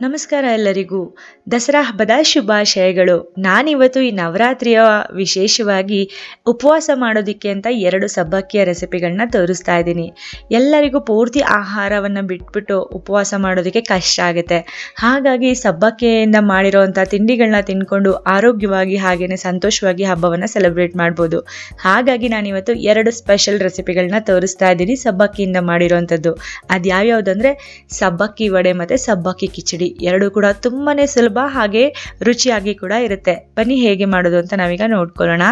ನಮಸ್ಕಾರ ಎಲ್ಲರಿಗೂ. ದಸರಾ ಹಬ್ಬದ ಶುಭಾಶಯಗಳು. ನಾನಿವತ್ತು ಈ ನವರಾತ್ರಿಯ ವಿಶೇಷವಾಗಿ ಉಪವಾಸ ಮಾಡೋದಕ್ಕೆ ಅಂತ ಎರಡು ಸಬ್ಬಕ್ಕಿಯ ರೆಸಿಪಿಗಳನ್ನ ತೋರಿಸ್ತಾ ಇದ್ದೀನಿ. ಎಲ್ಲರಿಗೂ ಪೂರ್ತಿ ಆಹಾರವನ್ನು ಬಿಟ್ಬಿಟ್ಟು ಉಪವಾಸ ಮಾಡೋದಕ್ಕೆ ಕಷ್ಟ ಆಗುತ್ತೆ. ಹಾಗಾಗಿ ಸಬ್ಬಕ್ಕಿಯಿಂದ ಮಾಡಿರೋವಂಥ ತಿಂಡಿಗಳನ್ನ ತಿನ್ಕೊಂಡು ಆರೋಗ್ಯವಾಗಿ ಹಾಗೆಯೇ ಸಂತೋಷವಾಗಿ ಹಬ್ಬವನ್ನು ಸೆಲೆಬ್ರೇಟ್ ಮಾಡ್ಬೋದು. ಹಾಗಾಗಿ ನಾನಿವತ್ತು ಎರಡು ಸ್ಪೆಷಲ್ ರೆಸಿಪಿಗಳನ್ನ ತೋರಿಸ್ತಾ ಇದ್ದೀನಿ ಸಬ್ಬಕ್ಕಿಯಿಂದ ಮಾಡಿರೋವಂಥದ್ದು ಅದು ಯಾವ್ಯಾವುದಂದರೆ ಸಬ್ಬಕ್ಕಿ ವಡೆ ಮತ್ತು ಸಬ್ಬಕ್ಕಿ ಕಿಚಡಿ. ಎರಡು ಕೂಡ ತುಂಬಾನೇ ಸುಲಭ ಹಾಗೆ ರುಚಿಯಾಗಿ ಕೂಡ ಇರುತ್ತೆ. ಬನ್ನಿ ಹೇಗೆ ಮಾಡೋದು ಅಂತ ನಾವೀಗ ನೋಡ್ಕೊಳ್ಳೋಣ.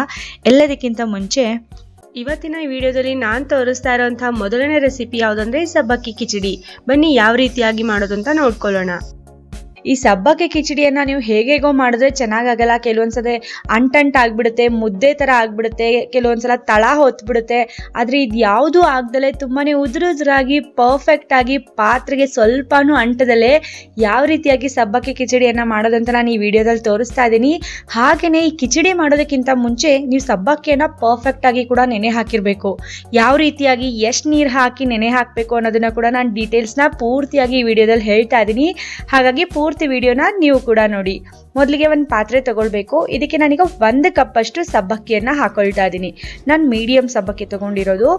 ಎಲ್ಲದಕ್ಕಿಂತ ಮುಂಚೆ ಇವತ್ತಿನ ವಿಡಿಯೋದಲ್ಲಿ ನಾನು ತೋರಿಸ್ತಾ ಇರೋಂಥ ಮೊದಲನೇ ರೆಸಿಪಿ ಯಾವುದಂದ್ರೆ ಸಬ್ಬಕ್ಕಿ ಕಿಚಡಿ. ಬನ್ನಿ ಯಾವ ರೀತಿಯಾಗಿ ಮಾಡೋದು ಅಂತ ನೋಡ್ಕೊಳ್ಳೋಣ. ಈ ಸಬ್ಬಕ್ಕೆ ಕಿಚಡಿಯನ್ನು ನೀವು ಹೇಗೇಗೋ ಮಾಡಿದ್ರೆ ಚೆನ್ನಾಗಾಗಲ್ಲ. ಕೆಲವೊಂದ್ಸದೆ ಅಂಟಂಟ್ ಆಗಿಬಿಡುತ್ತೆ, ಮುದ್ದೆ ಥರ ಆಗಿಬಿಡುತ್ತೆ, ಕೆಲವೊಂದ್ಸಲ ತಳ ಹೊತ್ಬಿಡುತ್ತೆ. ಆದರೆ ಇದು ಯಾವುದೂ ಆಗ್ದಲೇ ತುಂಬಾ ಉದುರುದ್ರಾಗಿ ಪರ್ಫೆಕ್ಟಾಗಿ ಪಾತ್ರೆಗೆ ಸ್ವಲ್ಪನೂ ಅಂಟದಲ್ಲೇ ಯಾವ ರೀತಿಯಾಗಿ ಸಬ್ಬಕ್ಕೆ ಕಿಚಡಿಯನ್ನು ಮಾಡೋದಂತ ನಾನು ಈ ವಿಡಿಯೋದಲ್ಲಿ ತೋರಿಸ್ತಾ ಇದ್ದೀನಿ. ಹಾಗೆಯೇ ಈ ಕಿಚಡಿ ಮಾಡೋದಕ್ಕಿಂತ ಮುಂಚೆ ನೀವು ಸಬ್ಬಕ್ಕಿಯನ್ನು ಪರ್ಫೆಕ್ಟಾಗಿ ಕೂಡ ನೆನೆ ಹಾಕಿರಬೇಕು. ಯಾವ ರೀತಿಯಾಗಿ ಎಷ್ಟು ನೀರು ಹಾಕಿ ನೆನೆ ಹಾಕಬೇಕು ಅನ್ನೋದನ್ನು ಕೂಡ ನಾನು ಡೀಟೇಲ್ಸ್ನ ಪೂರ್ತಿಯಾಗಿ ಈ ವಿಡಿಯೋದಲ್ಲಿ ಹೇಳ್ತಾ ಇದ್ದೀನಿ. ಹಾಗಾಗಿ ಪೂರ್ತಿ ವಿಡಿಯೋನ ನೀವು ಕೂಡ ನೋಡಿ. ಮೊದಲಿಗೆ ಒಂದು ಪಾತ್ರೆ ತಗೊಳ್ಬೇಕು. ಇದಕ್ಕೆ ನಾನೀಗ ಒಂದು ಕಪ್ಪಷ್ಟು ಸಬ್ಬಕ್ಕಿಯನ್ನು ಹಾಕೊಳ್ತಾ ಇದ್ದೀನಿ. ನಾನು ಮೀಡಿಯಮ್ ಸಬ್ಬಕ್ಕಿ ತಗೊಂಡಿರೋದು.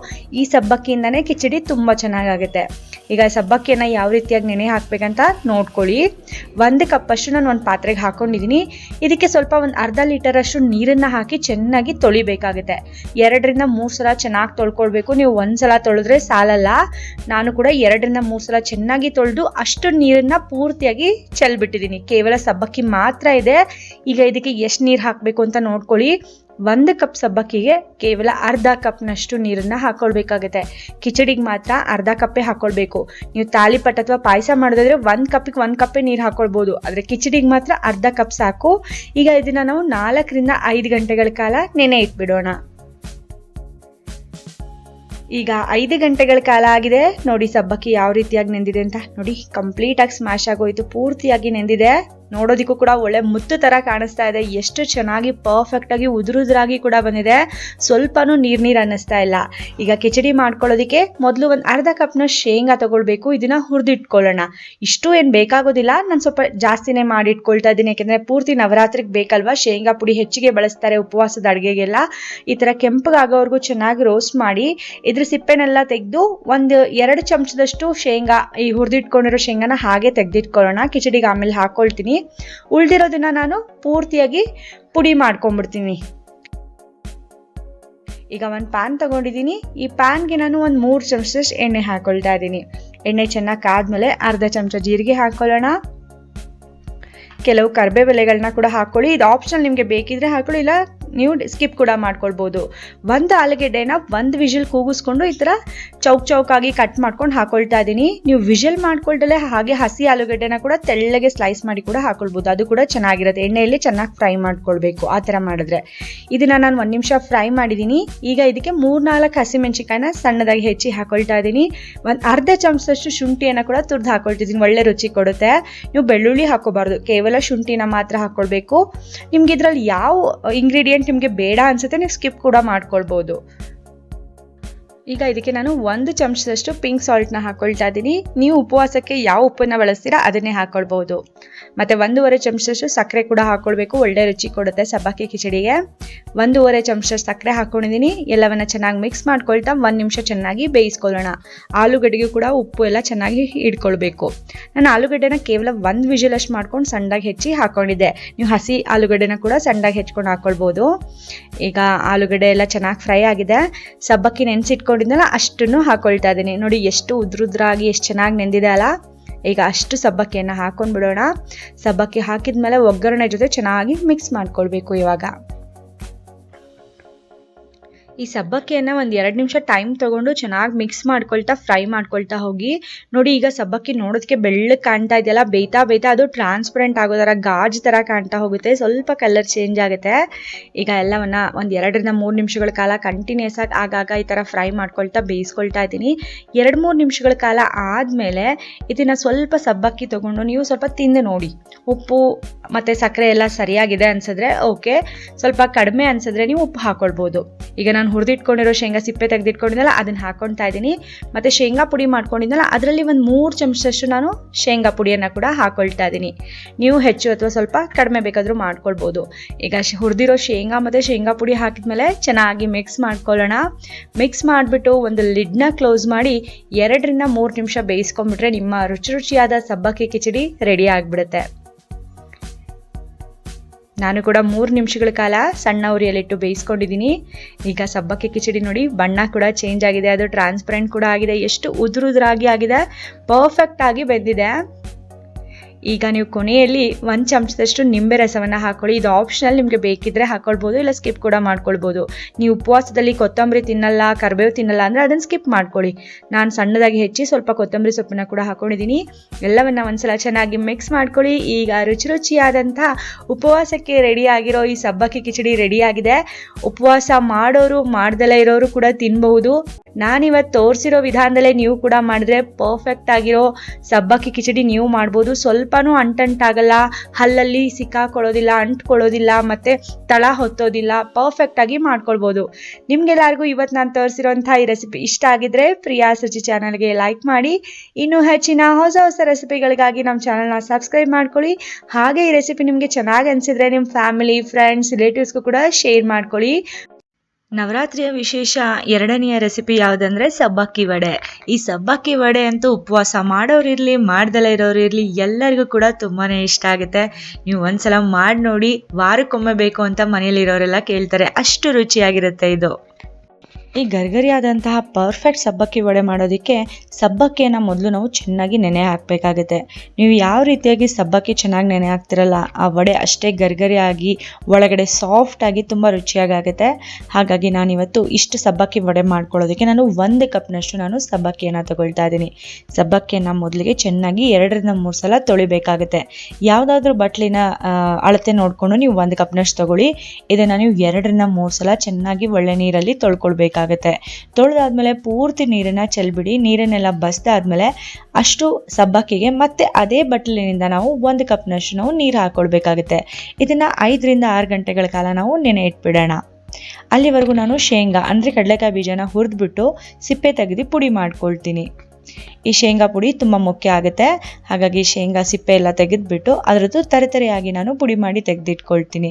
ಈ ಸಬ್ಬಕ್ಕಿಯಿಂದನೇ ಕಿಚಡಿ ತುಂಬ ಚೆನ್ನಾಗಾಗುತ್ತೆ. ಈಗ ಸಬ್ಬಕ್ಕಿಯನ್ನು ಯಾವ ರೀತಿಯಾಗಿ ನೆನೆ ಹಾಕಬೇಕಂತ ನೋಡ್ಕೊಳ್ಳಿ. ಒಂದು ಕಪ್ಪಷ್ಟು ನಾನು ಒಂದು ಪಾತ್ರೆಗೆ ಹಾಕೊಂಡಿದ್ದೀನಿ ಇದಕ್ಕೆ ಸ್ವಲ್ಪ ಒಂದು ಅರ್ಧ ಲೀಟರಷ್ಟು ನೀರನ್ನು ಹಾಕಿ ಚೆನ್ನಾಗಿ ತೊಳಿಬೇಕಾಗುತ್ತೆ. ಎರಡರಿಂದ ಮೂರು ಸಲ ಚೆನ್ನಾಗಿ ತೊಳ್ಕೊಳ್ಬೇಕು. ನೀವು ಒಂದು ಸಲ ತೊಳೆದ್ರೆ ಸಾಲಲ್ಲ. ನಾನು ಕೂಡ ಎರಡರಿಂದ ಮೂರು ಸಲ ಚೆನ್ನಾಗಿ ತೊಳೆದು ಅಷ್ಟು ನೀರನ್ನು ಪೂರ್ತಿಯಾಗಿ ಚೆಲ್ಬಿಟ್ಟಿದ್ದೀನಿ ಕೇವಲ ಸಬ್ಬಕ್ಕಿ ಮಾತ್ರ ಇದೆ. ಈಗ ಇದಕ್ಕೆ ಎಷ್ಟು ನೀರು ಹಾಕಬೇಕು ಅಂತ ನೋಡ್ಕೊಳ್ಳಿ. ಒಂದು ಕಪ್ ಸಬ್ಬಕ್ಕಿಗೆ ಕೇವಲ ಅರ್ಧ ಕಪ್ನಷ್ಟು ನೀರನ್ನ ಹಾಕೊಳ್ಬೇಕಾಗುತ್ತೆ. ಕಿಚಡಿಗೆ ಮಾತ್ರ ಅರ್ಧ ಕಪ್ಪೇ ಹಾಕ್ಕೊಳ್ಬೇಕು ನೀವು ತಾಲಿಪಟ್ ಅಥವಾ ಪಾಯಸ ಮಾಡೋದಾದ್ರೆ ಒಂದು ಕಪ್ಪಿಗೆ ಒಂದು ಕಪ್ಪೇ ನೀರು ಹಾಕ್ಕೊಳ್ಬೋದು ಆದರೆ ಕಿಚಡಿಗೆ ಮಾತ್ರ ಅರ್ಧ ಕಪ್ ಸಾಕು. ಈಗ ಇದನ್ನ ನಾವು ನಾಲ್ಕರಿಂದ ಐದು ಗಂಟೆಗಳ ಕಾಲ ನೆನೆ ಇಟ್ಬಿಡೋಣ. ಈಗ ಐದು ಗಂಟೆಗಳ ಕಾಲ ಆಗಿದೆ. ನೋಡಿ ಸಬ್ಬಕ್ಕಿ ಯಾವ ರೀತಿಯಾಗಿ ನೆಂದಿದೆ ಅಂತ. ನೋಡಿ ಕಂಪ್ಲೀಟಾಗಿ ಸ್ಮ್ಯಾಶ್ ಆಗೋಯ್ತು ಪೂರ್ತಿಯಾಗಿ ನೆಂದಿದೆ. ನೋಡೋದಕ್ಕೂ ಕೂಡ ಒಳ್ಳೆ ಮುತ್ತು ತರ ಕಾಣಿಸ್ತಾ ಇದೆ. ಎಷ್ಟು ಚೆನ್ನಾಗಿ ಪರ್ಫೆಕ್ಟ್ ಆಗಿ ಉದುರುದ್ರಾಗಿ ಕೂಡ ಬಂದಿದೆ. ಸ್ವಲ್ಪನೂ ನೀರ್ ನೀರ್ ಅನ್ನಿಸ್ತಾ ಇಲ್ಲ. ಈಗ ಕಿಚಡಿ ಮಾಡ್ಕೊಳ್ಳೋದಕ್ಕೆ ಮೊದಲು ಒಂದು ಅರ್ಧ ಕಪ್ನ ಶೇಂಗಾ ತಗೊಳ್ಬೇಕು. ಇದನ್ನ ಹುರಿದಿಟ್ಕೊಳ್ಳೋಣ. ಇಷ್ಟು ಏನು ಬೇಕಾಗೋದಿಲ್ಲ. ನಾನು ಸ್ವಲ್ಪ ಜಾಸ್ತಿನೇ ಮಾಡಿ ಇಟ್ಕೊಳ್ತಾ ಇದ್ದೀನಿ. ಯಾಕೆಂದ್ರೆ ಪೂರ್ತಿ ನವರಾತ್ರಿಗೆ ಬೇಕಲ್ವಾ? ಶೇಂಗಾ ಪುಡಿ ಹೆಚ್ಚಿಗೆ ಬಳಸ್ತಾರೆ ಉಪವಾಸದ ಅಡುಗೆಗೆಲ್ಲ. ಈ ಥರ ಕೆಂಪಗಾಗೋವರೆಗೂ ಚೆನ್ನಾಗಿ ರೋಸ್ಟ್ ಮಾಡಿ, ಇದ್ರ ಸಿಪ್ಪೆನೆಲ್ಲ ತೆಗೆದು ಒಂದು ಎರಡು ಚಮಚದಷ್ಟು ಶೇಂಗಾ, ಈ ಹುರಿದಿಟ್ಕೊಂಡಿರೋ ಶೇಂಗಾನ ಹಾಗೆ ತೆಗೆದಿಟ್ಕೊಳ್ಳೋಣ. ಕಿಚಡಿಗೆ ಆಮೇಲೆ ಉಳ್ದಿರೋದನ್ನ ನಾನು ಪೂರ್ತಿಯಾಗಿ ಪುಡಿ ಮಾಡ್ಕೊಂಡ್ಬಿಡ್ತೀನಿ. ಈಗ ಒಂದು ಪ್ಯಾನ್ ತಗೊಂಡಿದ್ದೀನಿ ಈ ಪ್ಯಾನ್ಗೆ ನಾನು ಒಂದು ಮೂರು ಚಮಚದಷ್ಟು ಎಣ್ಣೆ ಹಾಕೊಳ್ತಾ ಇದ್ದೀನಿ ಎಣ್ಣೆ ಚೆನ್ನಾಗಿ ಕಾದ್ಮೇಲೆ ಅರ್ಧ ಚಮಚ ಜೀರಿಗೆ ಹಾಕೊಳ್ಳೋಣ. ಕೆಲವು ಕರ್ಬೇವೆಲೆಗಳನ್ನ ಕೂಡ ಹಾಕೊಳ್ಳಿ. ಇದು ಆಪ್ಷನ್ ನಿಮಗೆ ಬೇಕಿದ್ರೆ ಹಾಕೊಳ್ಳಿ, ಇಲ್ಲ ನೀವು ಸ್ಕಿಪ್ ಕೂಡ ಮಾಡ್ಕೊಳ್ಬೋದು. ಒಂದು ಆಲೂಗೆಡ್ಡೆನ ಒಂದು ವಿಷಲ್ ಕೂಗಿಸ್ಕೊಂಡು ಈ ಥರ ಚೌಕ್ ಚೌಕಾಗಿ ಕಟ್ ಮಾಡ್ಕೊಂಡು ಹಾಕೊಳ್ತಾ ಇದ್ದೀನಿ ನೀವು ವಿಷಲ್ ಮಾಡ್ಕೊಳ್ದಲ್ಲೇ ಹಾಗೆ ಹಸಿ ಆಲೂಗಡ್ಡೆನ ಕೂಡ ತೆಳ್ಳಗೆ ಸ್ಲೈಸ್ ಮಾಡಿ ಕೂಡ ಹಾಕೊಳ್ಬೋದು. ಅದು ಕೂಡ ಚೆನ್ನಾಗಿರುತ್ತೆ. ಎಣ್ಣೆಯಲ್ಲಿ ಚೆನ್ನಾಗಿ ಫ್ರೈ ಮಾಡ್ಕೊಳ್ಬೇಕು ಆ ಥರ ಮಾಡಿದ್ರೆ. ಇದನ್ನು ನಾನು ಒಂದು ನಿಮಿಷ ಫ್ರೈ ಮಾಡಿದ್ದೀನಿ ಈಗ ಇದಕ್ಕೆ ಮೂರ್ನಾಲ್ಕು ಹಸಿಮೆಣಸಿಕಾಯಿನ ಸಣ್ಣದಾಗಿ ಹೆಚ್ಚಿ ಹಾಕೊಳ್ತಾ ಇದ್ದೀನಿ ಒಂದು ಅರ್ಧ ಚಮಚದಷ್ಟು ಶುಂಠಿಯನ್ನು ಕೂಡ ತುರಿದು ಹಾಕೊಳ್ತಿದ್ದೀನಿ ಒಳ್ಳೆ ರುಚಿ ಕೊಡುತ್ತೆ. ನೀವು ಬೆಳ್ಳುಳ್ಳಿ ಹಾಕೋಬಾರ್ದು ಕೇವಲ ಶುಂಠಿನ ಮಾತ್ರ ಹಾಕ್ಕೊಳ್ಬೇಕು ನಿಮ್ಗೆ ಇದರಲ್ಲಿ ಯಾವ ಇಂಗ್ರೀಡಿಯೆಂಟ್ ನಿಮಗೆ ಬೇಡ ಅನ್ಸುತ್ತೆ ನೀವು ಸ್ಕಿಪ್ ಕೂಡ ಮಾಡ್ಕೊಳ್ಬೋದು. ಈಗ ಇದಕ್ಕೆ ನಾನು ಒಂದು ಚಮಚದಷ್ಟು ಪಿಂಕ್ ಸಾಲ್ಟ್ನ ಹಾಕೊಳ್ತಾ ಇದ್ದೀನಿ. ನೀವು ಉಪವಾಸಕ್ಕೆ ಯಾವ ಉಪ್ಪನ್ನ ಬಳಸ್ತೀರಾ ಅದನ್ನೇ ಹಾಕೊಳ್ಬಹುದು. ಮತ್ತೆ ಒಂದೂವರೆ ಚಮಚದಷ್ಟು ಸಕ್ಕರೆ ಕೂಡ ಹಾಕೊಳ್ಬೇಕು. ಒಳ್ಳೆ ರುಚಿ ಕೊಡುತ್ತೆ ಸಬ್ಬಕ್ಕಿ ಕಿಚಡಿಗೆ. ಒಂದೂವರೆ ಚಮಚ ಸಕ್ಕರೆ ಹಾಕೊಂಡಿದ್ದೀನಿ. ಎಲ್ಲವನ್ನ ಚೆನ್ನಾಗಿ ಮಿಕ್ಸ್ ಮಾಡ್ಕೊಳ್ತಾ ಒಂದು ನಿಮಿಷ ಚೆನ್ನಾಗಿ ಬೇಯಿಸ್ಕೊಳ್ಳೋಣ. ಆಲೂಗಡ್ಡೆಗೆ ಕೂಡ ಉಪ್ಪು ಎಲ್ಲ ಚೆನ್ನಾಗಿ ಇಡ್ಕೊಳ್ಬೇಕು. ನಾನು ಆಲೂಗಡ್ಡೆನ ಕೇವಲ ಒಂದು ವಿಷಲಷ್ಟು ಮಾಡ್ಕೊಂಡು ಸಣ್ಣದಾಗಿ ಹೆಚ್ಚಿ ಹಾಕೊಂಡಿದ್ದೆ. ನೀವು ಹಸಿ ಆಲೂಗಡ್ಡೆನ ಕೂಡ ಸಣ್ಣದಾಗಿ ಹೆಚ್ಕೊಂಡು ಹಾಕೊಳ್ಬೋದು ಈಗ ಆಲೂಗಡ್ಡೆ ಎಲ್ಲ ಚೆನ್ನಾಗಿ ಫ್ರೈ ಆಗಿದೆ. ಸಬ್ಬಕ್ಕಿ ನೆನೆಸಿಟ್ಕೊಂಡಿದ್ದಲ್ಲ ಅಷ್ಟನ್ನು ಹಾಕೊಳ್ತಾ ಇದ್ದೀನಿ. ನೋಡಿ, ಎಷ್ಟು ಉದ್ರುದ್ರಾಗಿ, ಎಷ್ಟು ಚೆನ್ನಾಗಿ ನೆಂದಿದೆ ಅಲ್ಲ? ಈಗ ಅಷ್ಟು ಸಬ್ಬಕ್ಕಿಯನ್ನು ಹಾಕೊಂಡು ಬಿಡೋಣ ಸಬ್ಬಕ್ಕಿ ಹಾಕಿದ್ಮೇಲೆ ಒಗ್ಗರಣೆ ಜೊತೆ ಚೆನ್ನಾಗಿ ಮಿಕ್ಸ್ ಮಾಡ್ಕೊಳ್ಬೇಕು ಇವಾಗ. ಈ ಸಬ್ಬಕ್ಕಿಯನ್ನು ಒಂದು ಎರಡು ನಿಮಿಷ ಟೈಮ್ ತಗೊಂಡು ಚೆನ್ನಾಗಿ ಮಿಕ್ಸ್ ಮಾಡ್ಕೊಳ್ತಾ ಫ್ರೈ ಮಾಡ್ಕೊಳ್ತಾ ಹೋಗಿ, ನೋಡಿ ಈಗ ಸಬ್ಬಕ್ಕಿ ನೋಡೋದಕ್ಕೆ ಬೆಳ್ಳಗೆ ಕಾಣ್ತಾ ಇದೆಯಲ್ಲ, ಬೇಯ್ತಾ ಬೇಯ್ತಾ ಅದು ಟ್ರಾನ್ಸ್ಪರೆಂಟ್ ಆಗೋ ಥರ ಗಾಜ್ ಥರ ಕಾಣ್ತಾ ಹೋಗುತ್ತೆ, ಸ್ವಲ್ಪ ಕಲರ್ ಚೇಂಜ್ ಆಗುತ್ತೆ. ಈಗ ಎಲ್ಲವನ್ನ ಒಂದು ಎರಡರಿಂದ ಮೂರು ನಿಮಿಷಗಳ ಕಾಲ ಕಂಟಿನ್ಯೂಸ್ ಆಗಿ ಆಗಾಗ ಈ ಥರ ಫ್ರೈ ಮಾಡ್ಕೊಳ್ತಾ ಬೇಯಿಸ್ಕೊಳ್ತಾ ಇದ್ದೀನಿ. ಎರಡು ಮೂರು ನಿಮಿಷಗಳ ಕಾಲ ಆದಮೇಲೆ ಇದನ್ನು ಸ್ವಲ್ಪ ಸಬ್ಬಕ್ಕಿ ತೊಗೊಂಡು ನೀವು ಸ್ವಲ್ಪ ತಿಂದು ನೋಡಿ. ಉಪ್ಪು ಮತ್ತು ಸಕ್ಕರೆ ಎಲ್ಲ ಸರಿಯಾಗಿದೆ ಅನ್ಸಿದ್ರೆ ಓಕೆ ಸ್ವಲ್ಪ ಕಡಿಮೆ ಅನ್ಸಿದ್ರೆ ನೀವು ಉಪ್ಪು ಹಾಕೊಳ್ಬೋದು. ಈಗ ನಾನು ನಾನು ಹುರಿದಿಟ್ಕೊಂಡಿರೋ ಶೇಂಗಾ ಸಿಪ್ಪೆ ತೆಗೆದಿಟ್ಕೊಂಡಿದ್ದಲ್ಲ ಅದನ್ನು ಹಾಕೊಳ್ತಾ ಇದ್ದೀನಿ. ಮತ್ತು ಶೇಂಗಾ ಪುಡಿ ಮಾಡ್ಕೊಂಡಿದ್ದಲ್ಲ ಅದರಲ್ಲಿ ಒಂದು ಮೂರು ಚಮಚದಷ್ಟು ನಾನು ಶೇಂಗಾ ಪುಡಿಯನ್ನು ಕೂಡ ಹಾಕ್ಕೊಳ್ತಾ ಇದ್ದೀನಿ. ನೀವು ಹೆಚ್ಚು ಅಥವಾ ಸ್ವಲ್ಪ ಕಡಿಮೆ ಬೇಕಾದರೂ ಮಾಡ್ಕೊಳ್ಬೋದು. ಈಗ ಹುರಿದಿರೋ ಶೇಂಗಾ ಮತ್ತು ಶೇಂಗಾ ಪುಡಿ ಹಾಕಿದ್ಮೇಲೆ ಚೆನ್ನಾಗಿ ಮಿಕ್ಸ್ ಮಾಡ್ಕೊಳ್ಳೋಣ. ಮಿಕ್ಸ್ ಮಾಡಿಬಿಟ್ಟು ಒಂದು ಲಿಡ್ನ ಕ್ಲೋಸ್ ಮಾಡಿ ಎರಡರಿಂದ ಮೂರು ನಿಮಿಷ ಬೇಯಿಸ್ಕೊಂಡ್ಬಿಟ್ರೆ ನಿಮ್ಮ ರುಚಿ ರುಚಿಯಾದ ಸಬ್ಬಕ್ಕಿ ಕಿಚಡಿ ರೆಡಿ ಆಗಿಬಿಡುತ್ತೆ. ನಾನು ಕೂಡ ಮೂರು ನಿಮಿಷಗಳ ಕಾಲ ಸಣ್ಣ ಉರಿಯಲ್ಲಿಟ್ಟು ಬೇಯಿಸ್ಕೊಂಡಿದ್ದೀನಿ. ಈಗ ಸಬ್ಬಕ್ಕೆ ಕಿಚಡಿ ನೋಡಿ, ಬಣ್ಣ ಕೂಡ ಚೇಂಜ್ ಆಗಿದೆ. ಅದು ಟ್ರಾನ್ಸ್ಪರೆಂಟ್ ಕೂಡ ಆಗಿದೆ. ಎಷ್ಟು ಉದುರುದ್ರಾಗಿ ಆಗಿದೆ. ಪರ್ಫೆಕ್ಟ್ ಆಗಿ ಬೆಂದಿದೆ. ಈಗ ನೀವು ಕೊನೆಯಲ್ಲಿ ಒಂದು ಚಮಚದಷ್ಟು ನಿಂಬೆ ರಸವನ್ನು ಹಾಕೊಳ್ಳಿ. ಇದು ಆಪ್ಷನಲ್ ನಿಮಗೆ ಬೇಕಿದ್ರೆ ಹಾಕೊಳ್ಬೋದು, ಇಲ್ಲ ಸ್ಕಿಪ್ ಕೂಡ ಮಾಡ್ಕೊಳ್ಬೋದು. ನೀವು ಉಪವಾಸದಲ್ಲಿ ಕೊತ್ತಂಬರಿ ತಿನ್ನಲ್ಲ, ಕರ್ಬೇವು ತಿನ್ನಲ್ಲ ಅಂದರೆ ಅದನ್ನು ಸ್ಕಿಪ್ ಮಾಡ್ಕೊಳ್ಳಿ. ನಾನು ಸಣ್ಣದಾಗಿ ಹೆಚ್ಚಿ ಸ್ವಲ್ಪ ಕೊತ್ತಂಬರಿ ಸೊಪ್ಪನ್ನ ಕೂಡ ಹಾಕೊಂಡಿದ್ದೀನಿ ಎಲ್ಲವನ್ನ ಒಂದ್ಸಲ ಚೆನ್ನಾಗಿ ಮಿಕ್ಸ್ ಮಾಡ್ಕೊಳ್ಳಿ. ಈಗ ರುಚಿ ರುಚಿಯಾದಂಥ ಉಪವಾಸಕ್ಕೆ ರೆಡಿ ಆಗಿರೋ ಈ ಸಬ್ಬಕ್ಕಿ ಕಿಚಡಿ ರೆಡಿ ಆಗಿದೆ. ಉಪವಾಸ ಮಾಡೋರು, ಮಾಡ್ದಲೇ ಇರೋರು ಕೂಡ ತಿನ್ಬಹುದು. ನಾನಿವತ್ತು ತೋರಿಸಿರೋ ವಿಧಾನದಲ್ಲೇ ನೀವು ಕೂಡ ಮಾಡಿದ್ರೆ ಪರ್ಫೆಕ್ಟ್ ಆಗಿರೋ ಸಬ್ಬಕ್ಕಿ ಕಿಚಡಿ ನೀವು ಮಾಡ್ಬೋದು. ಸ್ವಲ್ಪನೂ ಅಂಟಂಟಾಗಲ್ಲ, ಹಲ್ಲಲ್ಲಿ ಸಿಕ್ಕಾಕೊಳ್ಳೋದಿಲ್ಲ, ಅಂಟ್ಕೊಳ್ಳೋದಿಲ್ಲ, ಮತ್ತು ತಳ ಹೊತ್ತೋದಿಲ್ಲ ಪರ್ಫೆಕ್ಟ್ ಆಗಿ ಮಾಡ್ಕೊಳ್ಬೋದು. ನಿಮಗೆಲ್ಲರಿಗೂ ಇವತ್ತು ನಾನು ತೋರಿಸಿರೋಂಥ ಈ ರೆಸಿಪಿ ಇಷ್ಟ ಆಗಿದ್ರೆ ಪ್ರಿಯಾ ಸಚಿ ಚಾನಲ್ಗೆ ಲೈಕ್ ಮಾಡಿ. ಇನ್ನೂ ಹೆಚ್ಚಿನ ಹೊಸ ಹೊಸ ರೆಸಿಪಿಗಳಿಗಾಗಿ ನಮ್ಮ ಚಾನಲ್ನ ಸಬ್ಸ್ಕ್ರೈಬ್ ಮಾಡ್ಕೊಳ್ಳಿ. ಹಾಗೆ ಈ ರೆಸಿಪಿ ನಿಮಗೆ ಚೆನ್ನಾಗಿ ಅನಿಸಿದ್ರೆ ನಿಮ್ಮ ಫ್ಯಾಮಿಲಿ ಫ್ರೆಂಡ್ಸ್ ರಿಲೇಟಿವ್ಸ್ಗೂ ಕೂಡ ಶೇರ್ ಮಾಡ್ಕೊಳ್ಳಿ. ನವರಾತ್ರಿಯ ವಿಶೇಷ ಎರಡನೆಯ ರೆಸಿಪಿ ಯಾವುದಂದ್ರೆ ಸಬ್ಬಕ್ಕಿ ವಡೆ. ಈ ಸಬ್ಬಕ್ಕಿ ವಡೆ ಅಂತೂ ಉಪವಾಸ ಮಾಡೋರಿರಲಿ ಮಾಡ್ದಲೇ ಇರೋರು ಇರಲಿ, ಎಲ್ಲರಿಗೂ ಕೂಡ ತುಂಬಾ ಇಷ್ಟ ಆಗುತ್ತೆ. ನೀವು ಒಂದ್ಸಲ ಮಾಡಿ ನೋಡಿ ವಾರಕ್ಕೊಮ್ಮೆ ಬೇಕು ಅಂತ ಮನೇಲಿರೋರೆಲ್ಲ ಕೇಳ್ತಾರೆ, ಅಷ್ಟು ರುಚಿಯಾಗಿರುತ್ತೆ ಇದು. ಈ ಗರ್ಗರಿಯಾದಂತಹ ಪರ್ಫೆಕ್ಟ್ ಸಬ್ಬಕ್ಕಿ ವಡೆ ಮಾಡೋದಕ್ಕೆ ಸಬ್ಬಕ್ಕಿಯನ್ನು ಮೊದಲು ನಾವು ಚೆನ್ನಾಗಿ ನೆನೆ ಹಾಕಬೇಕಾಗುತ್ತೆ. ನೀವು ಯಾವ ರೀತಿಯಾಗಿ ಸಬ್ಬಕ್ಕಿ ಚೆನ್ನಾಗಿ ನೆನೆ ಹಾಕ್ತಿರಲ್ಲ, ಆ ವಡೆ ಅಷ್ಟೇ ಗರ್ಗರಿಯಾಗಿ, ಒಳಗಡೆ ಸಾಫ್ಟಾಗಿ ತುಂಬ ರುಚಿಯಾಗುತ್ತೆ ಹಾಗಾಗಿ ನಾನು ಇವತ್ತು ಇಷ್ಟು ಸಬ್ಬಕ್ಕಿ ವಡೆ ಮಾಡ್ಕೊಳ್ಳೋದಕ್ಕೆ ನಾನು ಒಂದು ಕಪ್ನಷ್ಟು ನಾನು ಸಬ್ಬಕ್ಕಿಯನ್ನು ತಗೊಳ್ತಾ ಇದ್ದೀನಿ. ಸಬ್ಬಕ್ಕಿಯನ್ನು ಮೊದಲಿಗೆ ಚೆನ್ನಾಗಿ ಎರಡರಿಂದ ಮೂರು ಸಲ ತೊಳಿಬೇಕಾಗುತ್ತೆ. ಯಾವುದಾದ್ರೂ ಬಟ್ಲಿನ ಅಳತೆ ನೋಡಿಕೊಂಡು ನೀವು ಒಂದು ಕಪ್ನಷ್ಟು ತೊಗೊಳ್ಳಿ. ಇದನ್ನು ನೀವು ಎರಡರಿಂದ ಮೂರು ಸಲ ಚೆನ್ನಾಗಿ ಒಳ್ಳೆ ನೀರಲ್ಲಿ ತೊಳ್ಕೊಳ್ಬೇಕಾಗುತ್ತೆ. ತೊಳೆದಾದ್ಮೇಲೆ ಪೂರ್ತಿ ನೀರನ್ನು ಚೆಲ್ಬಿಡಿ. ನೀರನ್ನೆಲ್ಲ ಬಸ್ದಾದ್ಮೇಲೆ ಅಷ್ಟು ಸಬ್ಬಕ್ಕಿಗೆ ಮತ್ತೆ ಅದೇ ಬಟ್ಟಲಿನಿಂದ ನಾವು ಒಂದು ಕಪ್ನಷ್ಟು ನಾವು ನೀರು ಹಾಕ್ಕೊಳ್ಬೇಕಾಗುತ್ತೆ ಇದನ್ನು ಐದರಿಂದ ಆರು ಗಂಟೆಗಳ ಕಾಲ ನಾವು ನೆನೆ ಇಟ್ಬಿಡೋಣ ಅಲ್ಲಿವರೆಗೂ ನಾನು ಶೇಂಗಾ, ಅಂದರೆ ಕಡಲೆಕಾಯಿ ಬೀಜನ ಹುರಿದ್ಬಿಟ್ಟು ಸಿಪ್ಪೆ ತೆಗೆದು ಪುಡಿ ಮಾಡ್ಕೊಳ್ತೀನಿ. ಈ ಶೇಂಗಾ ಪುಡಿ ತುಂಬ ಮುಖ್ಯ ಆಗುತ್ತೆ. ಹಾಗಾಗಿ ಶೇಂಗಾ, ಸಿಪ್ಪೆ ಎಲ್ಲ ತೆಗೆದ್ಬಿಟ್ಟು ಅದರದ್ದು ತರಿತರಿಯಾಗಿ ನಾನು ಪುಡಿ ಮಾಡಿ ತೆಗೆದಿಟ್ಕೊಳ್ತೀನಿ.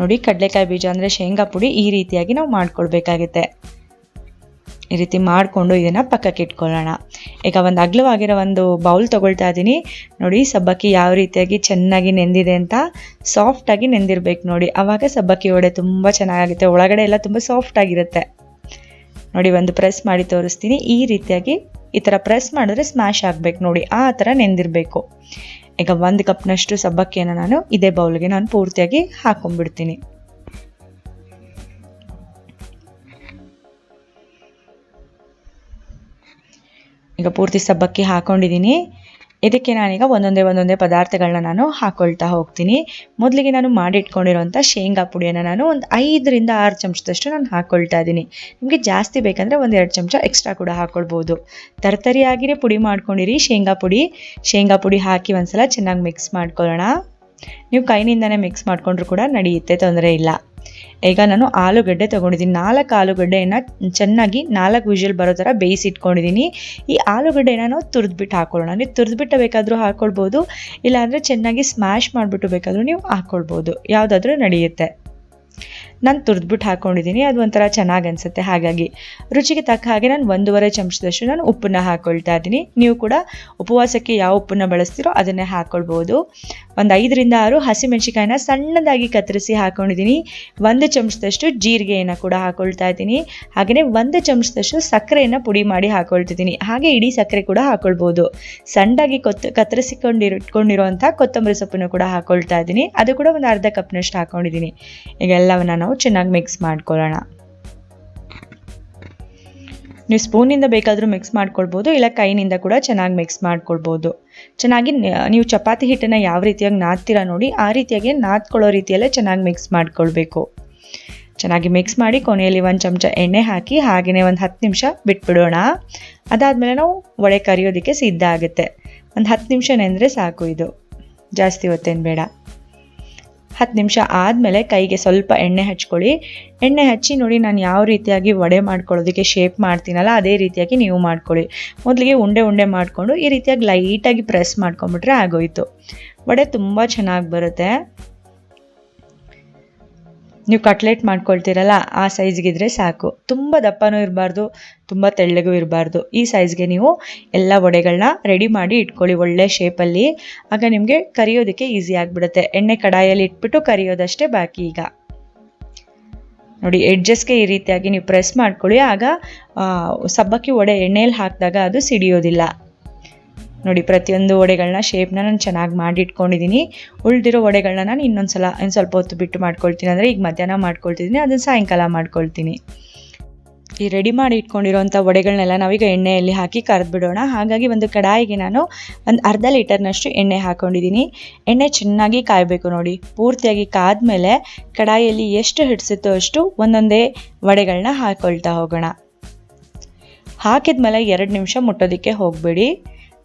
ನೋಡಿ, ಕಡಲೆಕಾಯಿ ಬೀಜ ಅಂದರೆ ಶೇಂಗಾ ಪುಡಿ ಈ ರೀತಿಯಾಗಿ ನಾವು ಮಾಡ್ಕೊಳ್ಬೇಕಾಗುತ್ತೆ. ಈ ರೀತಿ ಮಾಡಿಕೊಂಡು ಇದನ್ನು ಪಕ್ಕಕ್ಕೆ ಇಟ್ಕೊಳ್ಳೋಣ. ಈಗ ಒಂದು ಅಗ್ಲವಾಗಿರೋ ಒಂದು ಬೌಲ್ ತೊಗೊಳ್ತಾ ಇದ್ದೀನಿ ನೋಡಿ, ಸಬ್ಬಕ್ಕಿ ಯಾವ ರೀತಿಯಾಗಿ ಚೆನ್ನಾಗಿ ನೆಂದಿದೆ ಅಂತ ಸಾಫ್ಟಾಗಿ ನೆಂದಿರ್ಬೇಕು ನೋಡಿ. ಆವಾಗ ಸಬ್ಬಕ್ಕಿ ವಡೆ ತುಂಬ ಚೆನ್ನಾಗಿರುತ್ತೆ ಒಳಗಡೆ ಎಲ್ಲ ತುಂಬ ಸಾಫ್ಟ್ ಆಗಿರುತ್ತೆ. ನೋಡಿ, ಒಂದು ಪ್ರೆಸ್ ಮಾಡಿ ತೋರಿಸ್ತೀನಿ. ಈ ರೀತಿಯಾಗಿ ಈ ಥರ ಪ್ರೆಸ್ ಮಾಡಿದ್ರೆ ಸ್ಮ್ಯಾಶ್ ಆಗಬೇಕು ನೋಡಿ. ಆ ಥರ ನೆಂದಿರಬೇಕು. ಈಗ ಒಂದು ಕಪ್ನಷ್ಟು ಸಬ್ಬಕ್ಕಿಯನ್ನು ನಾನು ಇದೇ ಬೌಲ್ಗೆ ನಾನು ಪೂರ್ತಿಯಾಗಿ ಹಾಕೊಂಡ್ಬಿಡ್ತೀನಿ. ಈಗ ಪೂರ್ತಿ ಸಬ್ಬಕ್ಕಿ ಹಾಕೊಂಡಿದ್ದೀನಿ ಇದಕ್ಕೆ ನಾನೀಗ ಒಂದೊಂದೇ ಒಂದೊಂದೇ ಪದಾರ್ಥಗಳನ್ನ ನಾನು ಹಾಕೊಳ್ತಾ ಹೋಗ್ತೀನಿ. ಮೊದಲಿಗೆ ನಾನು ಮಾಡಿಟ್ಕೊಂಡಿರುವಂಥ ಶೇಂಗಾ ಪುಡಿಯನ್ನು ನಾನು ಒಂದು ಐದರಿಂದ ಆರು ಚಮಚದಷ್ಟು ನಾನು ಹಾಕ್ಕೊಳ್ತಾ ಇದ್ದೀನಿ. ನಿಮಗೆ ಜಾಸ್ತಿ ಬೇಕಂದರೆ ಒಂದು ಎರಡು ಚಮಚ ಎಕ್ಸ್ಟ್ರಾ ಕೂಡ ಹಾಕ್ಕೊಳ್ಬೋದು ತರ್ತರಿಯಾಗಿಯೇ ಪುಡಿ ಮಾಡ್ಕೊಂಡಿರಿ ಶೇಂಗಾ ಪುಡಿ. ಶೇಂಗಾ ಪುಡಿ ಹಾಕಿ ಒಂದ್ಸಲ ಚೆನ್ನಾಗಿ ಮಿಕ್ಸ್ ಮಾಡ್ಕೊಳ್ಳೋಣ. ನೀವು ಕೈನಿಂದನೇ ಮಿಕ್ಸ್ ಮಾಡಿಕೊಂಡ್ರು ಕೂಡ ನಡೆಯುತ್ತೆ, ತೊಂದರೆ ಇಲ್ಲ. ಈಗ ನಾನು ಆಲೂಗಡ್ಡೆ ತೊಗೊಂಡಿದ್ದೀನಿ. ನಾಲ್ಕು ಆಲೂಗಡ್ಡೆಯನ್ನು ಚೆನ್ನಾಗಿ ನಾಲ್ಕು ವಿಷಲ್ ಬರೋ ಥರ ಬೇಯಿಸಿಟ್ಕೊಂಡಿದ್ದೀನಿ ಈ ಆಲೂಗಡ್ಡೆನ ನಾವು ತುರಿದ್ಬಿಟ್ಟು ಹಾಕೊಳ್ಳೋಣ. ನೀವು ತುರಿದ್ಬಿಟ್ಟು ಬೇಕಾದರೂ ಹಾಕ್ಕೊಳ್ಬೋದು ಇಲ್ಲಾಂದರೆ ಚೆನ್ನಾಗಿ ಸ್ಮ್ಯಾಶ್ ಮಾಡಿಬಿಟ್ಟು ಬೇಕಾದರೂ ನೀವು ಹಾಕ್ಕೊಳ್ಬೋದು ಯಾವುದಾದ್ರೂ ನಡೆಯುತ್ತೆ. ನಾನು ತುರಿದ್ಬಿಟ್ಟು ಹಾಕ್ಕೊಂಡಿದ್ದೀನಿ ಅದು ಒಂಥರ ಚೆನ್ನಾಗಿ ಅನಿಸುತ್ತೆ. ಹಾಗಾಗಿ ರುಚಿಗೆ ತಕ್ಕ ಹಾಗೆ ನಾನು ಒಂದೂವರೆ ಚಮಚದಷ್ಟು ನಾನು ಉಪ್ಪನ್ನ ಹಾಕ್ಕೊಳ್ತಾ ಇದ್ದೀನಿ. ನೀವು ಕೂಡ ಉಪವಾಸಕ್ಕೆ ಯಾವ ಉಪ್ಪನ್ನ ಬಳಸ್ತೀರೋ ಅದನ್ನೇ ಹಾಕ್ಕೊಳ್ಬೋದು ಒಂದು ಐದರಿಂದ ಆರು ಹಸಿಮೆಣಸಿಕಾಯಿನ ಸಣ್ಣದಾಗಿ ಕತ್ತರಿಸಿ ಹಾಕ್ಕೊಂಡಿದ್ದೀನಿ ಒಂದು ಚಮಚದಷ್ಟು ಜೀರಿಗೆಯನ್ನು ಕೂಡ ಹಾಕ್ಕೊಳ್ತಾ ಇದ್ದೀನಿ. ಹಾಗೆಯೇ ಒಂದು ಚಮಚದಷ್ಟು ಸಕ್ಕರೆಯನ್ನು ಪುಡಿ ಮಾಡಿ ಹಾಕ್ಕೊಳ್ತಿದ್ದೀನಿ ಹಾಗೆ ಇಡೀ ಸಕ್ಕರೆ ಕೂಡ ಹಾಕ್ಕೊಳ್ಬೋದು ಸಣ್ಣದಾಗಿ ಕೊತ್ತ ಕತ್ತರಿಸಿಕೊಂಡಿರೋ ಇಟ್ಕೊಂಡಿರುವಂಥ ಕೊತ್ತಂಬರಿ ಸೊಪ್ಪನ್ನು ಕೂಡ ಹಾಕ್ಕೊಳ್ತಾ ಇದ್ದೀನಿ. ಅದು ಕೂಡ ಒಂದು ಅರ್ಧ ಕಪ್ನಷ್ಟು ಹಾಕ್ಕೊಂಡಿದ್ದೀನಿ ಈಗ ಎಲ್ಲವನ್ನ ನಾವು ಚೆನ್ನಾಗಿ ಮಿಕ್ಸ್ ಮಾಡ್ಕೊಳ್ಳೋಣ. ನೀವು ಸ್ಪೂನಿಂದ ಬೇಕಾದರೂ ಮಿಕ್ಸ್ ಮಾಡ್ಕೊಳ್ಬೋದು, ಇಲ್ಲ ಕೈನಿಂದ ಕೂಡ ಚೆನ್ನಾಗಿ ಮಿಕ್ಸ್ ಮಾಡ್ಕೊಳ್ಬೋದು. ಚೆನ್ನಾಗಿ ನೀವು ಚಪಾತಿ ಹಿಟ್ಟನ್ನು ಯಾವ ರೀತಿಯಾಗಿ ನಾದ್ತೀರಾ ನೋಡಿ, ಆ ರೀತಿಯಾಗಿ ನಾದ್ಕೊಳ್ಳೋ ರೀತಿಯಲ್ಲೇ ಚೆನ್ನಾಗಿ ಮಿಕ್ಸ್ ಮಾಡ್ಕೊಳ್ಬೇಕು. ಚೆನ್ನಾಗಿ ಮಿಕ್ಸ್ ಮಾಡಿ ಕೊನೆಯಲ್ಲಿ ಒಂದು ಚಮಚ ಎಣ್ಣೆ ಹಾಕಿ ಹಾಗೆಯೇ ಒಂದು ಹತ್ತು ನಿಮಿಷ ಬಿಟ್ಬಿಡೋಣ. ಅದಾದಮೇಲೆ ನಾವು ಒಡೆ ಕರಿಯೋದಕ್ಕೆ ಸಿದ್ಧ ಆಗುತ್ತೆ. ಒಂದು ಹತ್ತು ನಿಮಿಷ ನೆಂದರೆ ಸಾಕು ಇದು. ಜಾಸ್ತಿ ಹೊತ್ತೇನು ಬೇಡ. ಹತ್ತು ನಿಮಿಷ ಆದಮೇಲೆ ಕೈಗೆ ಸ್ವಲ್ಪ ಎಣ್ಣೆ ಹಚ್ಕೊಳ್ಳಿ. ಎಣ್ಣೆ ಹಚ್ಚಿ ನೋಡಿ ನಾನು ಯಾವ ರೀತಿಯಾಗಿ ವಡೆ ಮಾಡ್ಕೊಳ್ಳೋದಕ್ಕೆ ಶೇಪ್ ಮಾಡ್ತೀನಲ್ಲ, ಅದೇ ರೀತಿಯಾಗಿ ನೀವು ಮಾಡ್ಕೊಳ್ಳಿ. ಮೊದಲಿಗೆ ಉಂಡೆ ಉಂಡೆ ಮಾಡಿಕೊಂಡು ಈ ರೀತಿಯಾಗಿ ಲೈಟಾಗಿ ಪ್ರೆಸ್ ಮಾಡ್ಕೊಂಬಿಟ್ರೆ ಆಗೋಯಿತು. ವಡೆ ತುಂಬ ಚೆನ್ನಾಗಿ ಬರುತ್ತೆ. ನೀವು ಕಟ್ಲೆಟ್ ಮಾಡ್ಕೊಳ್ತೀರಲ್ಲ, ಆ ಸೈಜ್ಗಿದ್ರೆ ಸಾಕು. ತುಂಬ ದಪ್ಪನೂ ಇರಬಾರ್ದು, ತುಂಬ ತೆಳ್ಳಗೂ ಇರಬಾರ್ದು. ಈ ಸೈಜ್ಗೆ ನೀವು ಎಲ್ಲ ವಡೆಗಳನ್ನ ರೆಡಿ ಮಾಡಿ ಇಟ್ಕೊಳ್ಳಿ, ಒಳ್ಳೆ ಶೇಪಲ್ಲಿ ಆಗ ನಿಮಗೆ ಕರಿಯೋದಕ್ಕೆ ಈಸಿ ಆಗಿಬಿಡುತ್ತೆ. ಎಣ್ಣೆ ಕಡಾಯಲ್ಲಿ ಇಟ್ಬಿಟ್ಟು ಕರಿಯೋದಷ್ಟೇ ಬಾಕಿ ಈಗ. ನೋಡಿ ಎಡ್ಜಸ್ಗೆ ಈ ರೀತಿಯಾಗಿ ನೀವು ಪ್ರೆಸ್ ಮಾಡ್ಕೊಳ್ಳಿ. ಆಗ ಸಬ್ಬಕ್ಕಿ ವಡೆ ಎಣ್ಣೆಯಲ್ಲಿ ಹಾಕಿದಾಗ ಅದು ಸಿಡಿಯೋದಿಲ್ಲ. ನೋಡಿ, ಪ್ರತಿಯೊಂದು ವಡೆಗಳನ್ನ ಶೇಪ್ನ ನಾನು ಚೆನ್ನಾಗಿ ಮಾಡಿ ಇಟ್ಕೊಂಡಿದ್ದೀನಿ ಉಳಿದಿರೋ ವಡೆಗಳನ್ನ ನಾನು ಇನ್ನೊಂದು ಸಲ ಇನ್ನು ಸ್ವಲ್ಪ ಹೊತ್ತು ಬಿಟ್ಟು ಮಾಡ್ಕೊಳ್ತೀನಿ. ಅಂದರೆ ಈಗ ಮಧ್ಯಾಹ್ನ ಮಾಡ್ಕೊಳ್ತಿದ್ದೀನಿ ಅದನ್ನು ಸಾಯಂಕಾಲ ಮಾಡ್ಕೊಳ್ತೀನಿ. ಈ ರೆಡಿ ಮಾಡಿ ಇಟ್ಕೊಂಡಿರೋಂಥ ವಡೆಗಳನ್ನೆಲ್ಲ ನಾವೀಗ ಎಣ್ಣೆಯಲ್ಲಿ ಹಾಕಿ ಕರೆದು ಬಿಡೋಣ ಹಾಗಾಗಿ ಒಂದು ಕಡಾಯಿಗೆ ನಾನು ಒಂದು ಅರ್ಧ ಲೀಟರ್ನಷ್ಟು ಎಣ್ಣೆ ಹಾಕ್ಕೊಂಡಿದ್ದೀನಿ ಎಣ್ಣೆ ಚೆನ್ನಾಗಿ ಕಾಯಬೇಕು ನೋಡಿ. ಪೂರ್ತಿಯಾಗಿ ಕಾದ್ಮೇಲೆ ಕಡಾಯಿಯಲ್ಲಿ ಎಷ್ಟು ಹಿಡಿಸುತ್ತೋ ಅಷ್ಟು ಒಂದೊಂದೇ ವಡೆಗಳನ್ನ ಹಾಕ್ಕೊಳ್ತಾ ಹೋಗೋಣ. ಹಾಕಿದ್ಮೇಲೆ ಎರಡು ನಿಮಿಷ ಮುಟ್ಟೋದಕ್ಕೆ ಹೋಗಬೇಡಿ.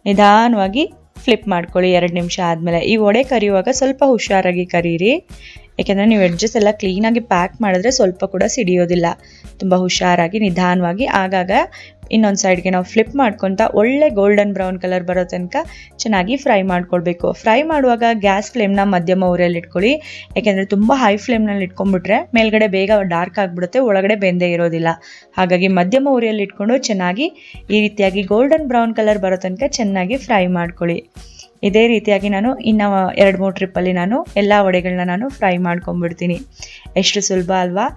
ನಿಧಾನವಾಗಿ ಫ್ಲಿಪ್ ಮಾಡ್ಕೊಳ್ಳಿ ಎರಡು ನಿಮಿಷ ಆದಮೇಲೆ. ಈ ವಡೆ ಕರಿಯುವಾಗ ಸ್ವಲ್ಪ ಹುಷಾರಾಗಿ ಕರೀರಿ. ಯಾಕೆಂದರೆ ನೀವು ಎಡ್ಜಸ್ ಎಲ್ಲ ಕ್ಲೀನಾಗಿ ಪ್ಯಾಕ್ ಮಾಡಿದ್ರೆ ಸ್ವಲ್ಪ ಕೂಡ ಸಿಡಿಯೋದಿಲ್ಲ. ತುಂಬ ಹುಷಾರಾಗಿ, ನಿಧಾನವಾಗಿ. ಆಗಾಗ ಇನ್ನೊಂದು ಸೈಡ್ಗೆ ನಾವು ಫ್ಲಿಪ್ ಮಾಡ್ಕೊತ ಒಳ್ಳೆ ಗೋಲ್ಡನ್ ಬ್ರೌನ್ ಕಲರ್ ಬರೋ ತನಕ ಚೆನ್ನಾಗಿ ಫ್ರೈ ಮಾಡ್ಕೊಳ್ಬೇಕು. ಫ್ರೈ ಮಾಡುವಾಗ ಗ್ಯಾಸ್ ಫ್ಲೇಮ್ನ ಮಧ್ಯಮ ಊರಲ್ಲಿ ಇಟ್ಕೊಳ್ಳಿ. ಯಾಕೆಂದರೆ ತುಂಬ ಹೈ ಫ್ಲೇಮ್ನಲ್ಲಿ ಇಟ್ಕೊಂಡ್ಬಿಟ್ರೆ ಮೇಲ್ಗಡೆ ಬೇಗ ಡಾರ್ಕ್ ಆಗಿಬಿಡುತ್ತೆ, ಒಳಗಡೆ ಬೆಂದೇ ಇರೋದಿಲ್ಲ. ಹಾಗಾಗಿ ಮಧ್ಯಮ ಉರಿಯಲ್ಲಿ ಇಟ್ಕೊಂಡು ಚೆನ್ನಾಗಿ ಈ ರೀತಿಯಾಗಿ ಗೋಲ್ಡನ್ ಬ್ರೌನ್ ಕಲರ್ ಬರೋ ತನಕ ಚೆನ್ನಾಗಿ ಫ್ರೈ ಮಾಡ್ಕೊಳ್ಳಿ. ಇದೇ ರೀತಿಯಾಗಿ ನಾನು ಇನ್ನು ಎರಡು ಮೂರು ಟ್ರಿಪ್ಪಲ್ಲಿ ನಾನು ಎಲ್ಲ ವಡೆಗಳನ್ನ ನಾನು ಫ್ರೈ ಮಾಡ್ಕೊಂಡ್ಬಿಡ್ತೀನಿ. ಎಷ್ಟು ಸುಲಭ ಅಲ್ವಾ?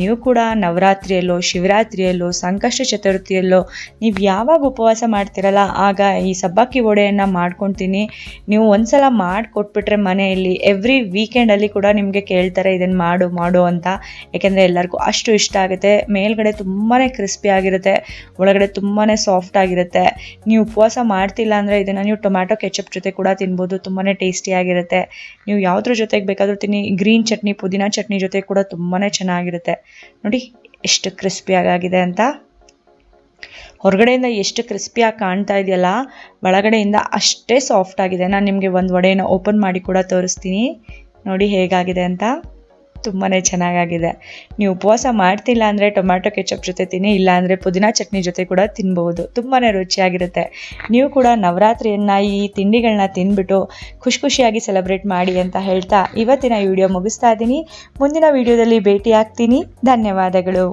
ನೀವು ಕೂಡ ನವರಾತ್ರಿಯಲ್ಲೋ, ಶಿವರಾತ್ರಿಯಲ್ಲೋ, ಸಂಕಷ್ಟ ಚತುರ್ಥಿಯಲ್ಲೋ, ನೀವು ಯಾವಾಗ ಉಪವಾಸ ಮಾಡ್ತಿರಲ್ಲ, ಆಗ ಈ ಸಬ್ಬಕ್ಕಿ ವಡೆಯನ್ನು ಮಾಡ್ಕೊತೀನಿ. ನೀವು ಒಂದ್ಸಲ ಮಾಡಿಕೊಟ್ಬಿಟ್ರೆ ಮನೆಯಲ್ಲಿ ಎವ್ರಿ ವೀಕೆಂಡಲ್ಲಿ ಕೂಡ ನಿಮಗೆ ಕೇಳ್ತಾರೆ ಇದನ್ನು ಮಾಡು ಮಾಡು ಅಂತ. ಯಾಕೆಂದರೆ ಎಲ್ಲರಿಗೂ ಅಷ್ಟು ಇಷ್ಟ ಆಗುತ್ತೆ. ಮೇಲ್ಗಡೆ ತುಂಬಾ ಕ್ರಿಸ್ಪಿ ಆಗಿರುತ್ತೆ. ಒಳಗಡೆ ತುಂಬಾ ಸಾಫ್ಟ್ ಆಗಿರುತ್ತೆ. ನೀವು ಉಪವಾಸ ಮಾಡ್ತಿಲ್ಲ ಅಂದರೆ ಇದನ್ನು ನೀವು ಟೊಮ್ಯಾಟೊ ಕೆಚಪ್ ಜೊತೆ ಕೂಡ ತಿನ್ಬೋದು. ತುಂಬಾ ಟೇಸ್ಟಿಯಾಗಿರುತ್ತೆ ನೀವು ಯಾವುದ್ರ ಜೊತೆಗೆ ಬೇಕಾದರೂ ತಿನ್ನಿ. ಗ್ರೀನ್ ಚಟ್ನಿ, ಪುದೀನ ಚಟ್ನಿ ಜೊತೆ ಕೂಡ ತುಂಬಾ ಚೆನ್ನಾಗಿರುತ್ತೆ. ನೋಡಿ ಎಷ್ಟು ಕ್ರಿಸ್ಪಿಯಾಗಿದೆ ಅಂತ. ಹೊರಗಡೆಯಿಂದ ಎಷ್ಟು ಕ್ರಿಸ್ಪಿಯಾಗಿ ಕಾಣ್ತಾ ಇದೆಯಲ್ಲ, ಒಳಗಡೆಯಿಂದ ಅಷ್ಟೇ ಸಾಫ್ಟ್ ಆಗಿದೆ. ನಾನು ನಿಮಗೆ ಒಂದು ವಡೆನ ಓಪನ್ ಮಾಡಿ ಕೂಡ ತೋರಿಸ್ತೀನಿ. ನೋಡಿ ಹೇಗಾಗಿದೆ ಅಂತ. ತುಂಬಾ ಚೆನ್ನಾಗಾಗಿದೆ. ನೀವು ಉಪವಾಸ ಮಾಡ್ತಿಲ್ಲ ಅಂದರೆ ಟೊಮ್ಯಾಟೊ ಕೆಚಪ್ ಜೊತೆ ತಿನ್ನಿ ಇಲ್ಲಾಂದರೆ ಪುದೀನ ಚಟ್ನಿ ಜೊತೆ ಕೂಡ ತಿನ್ಬೋದು ತುಂಬಾ ರುಚಿಯಾಗಿರುತ್ತೆ. ನೀವು ಕೂಡ ನವರಾತ್ರಿಯನ್ನು ಈ ತಿಂಡಿಗಳನ್ನ ತಿಂದ್ಬಿಟ್ಟು ಖುಷಿ ಖುಷಿಯಾಗಿ ಸೆಲೆಬ್ರೇಟ್ ಮಾಡಿ ಅಂತ ಹೇಳ್ತಾ ಇವತ್ತಿನ ವಿಡಿಯೋ ಮುಗಿಸ್ತಾ ಇದ್ದೀನಿ. ಮುಂದಿನ ವಿಡಿಯೋದಲ್ಲಿ ಭೇಟಿ ಆಗ್ತೀನಿ ಧನ್ಯವಾದಗಳು.